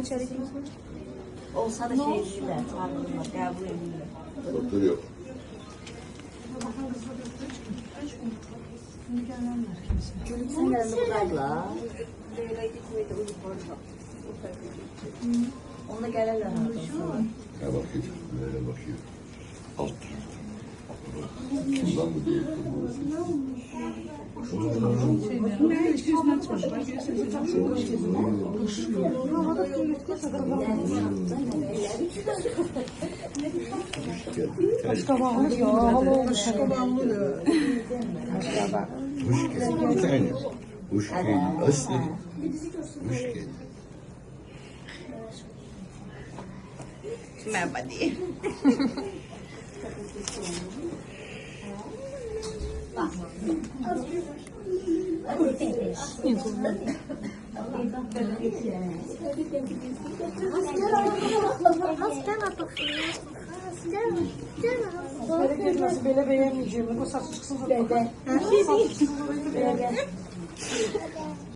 İçeri kim? Olsa da şey çağırırlar, qəbul edirlər. Doktor yok. Sen de. Onda gəlirlər aradan sonra. Ya bakıyor. Böyle bakıyor. Alt tarafta. Kimden bu değil? Hoş geldin. Bir tane. Hoş geldin. Aslı. Hoş geldin. Merhaba diye. Gelmesi böyle beğenmeyeceğim. Bu saç çıksın. Bebe. Saç çıksın. Bebe.